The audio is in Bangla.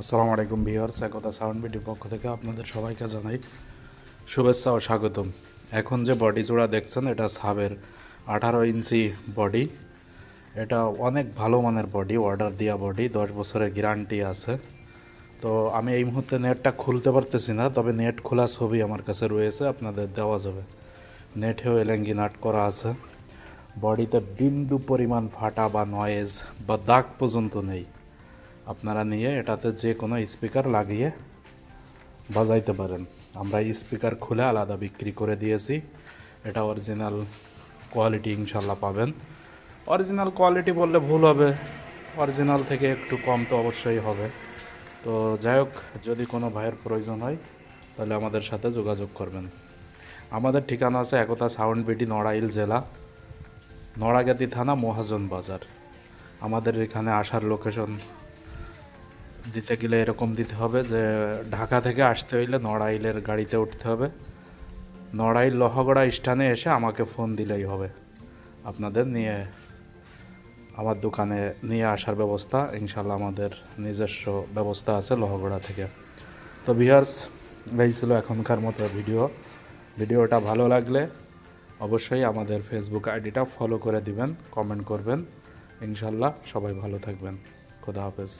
আসসালামু আলাইকুম ভিউয়ার্স একতা সাউন্ড বিডির পক্ষ থেকে আপনাদের সবাইকে জানাই শুভেচ্ছা ও স্বাগতম। এখন যে বডি জোড়া দেখছেন, এটা সাবের আঠারো ইঞ্চি বডি। এটা অনেক ভালো মানের বডি অর্ডার দেওয়া বডি, দশ বছরের গ্যারান্টি আছে। তো আমি এই মুহূর্তে নেটটা খুলতে পারতেছি না, তবে নেট খোলা ছবি আমার কাছে রয়েছে, আপনাদের দেওয়া যাবে। নেটেও এলেঙ্গি নাট করা আছে। বডিতে বিন্দু পরিমাণ ফাটা বা নয়েজ বা দাগ পর্যন্ত নেই। আপনারা নিয়ে এটাতে যে কোনো স্পিকার লাগিয়ে বাজাইতে পারেন। আমরা স্পিকার খুলে আলাদা বিক্রি করে দিয়েছি। এটা অরিজিনাল কোয়ালিটি ইনশাল্লাহ পাবেন। অরিজিনাল কোয়ালিটি বললে ভুল হবে। অরিজিনাল থেকে একটু কম তো অবশ্যই হবে। তো যাই হোক, যদি কোনো ভাইয়ের প্রয়োজন হয়, তাহলে আমাদের সাথে যোগাযোগ করবেন। আমাদের ঠিকানা আছে একতা সাউন্ড বিটি নড়াইল জেলা, নড়াগাতি থানা, মহাজন বাজার। আমাদের এখানে আসার লোকেশন দিতে গেলে এরকম দিতে হবে যে ঢাকা থেকে আসতে হইলে নড়াইলের গাড়িতে উঠতে হবে। নড়াইল লহগড়া স্থানে এসে আমাকে ফোন দিলেই হবে। আপনাদের নিয়ে, আমার দোকানে নিয়ে আসার ব্যবস্থা ইনশাল্লাহ আমাদের নিজস্ব ব্যবস্থা আছে লহগড়া থেকে। তো বিহার্স এই ছিল এখনকার মতো ভিডিও। ভিডিওটা ভালো লাগলে অবশ্যই আমাদের ফেসবুক আইডিটা ফলো করে দিবেন কমেন্ট করবেন। ইনশাল্লাহ সবাই ভালো থাকবেন। খোদা হাফেজ।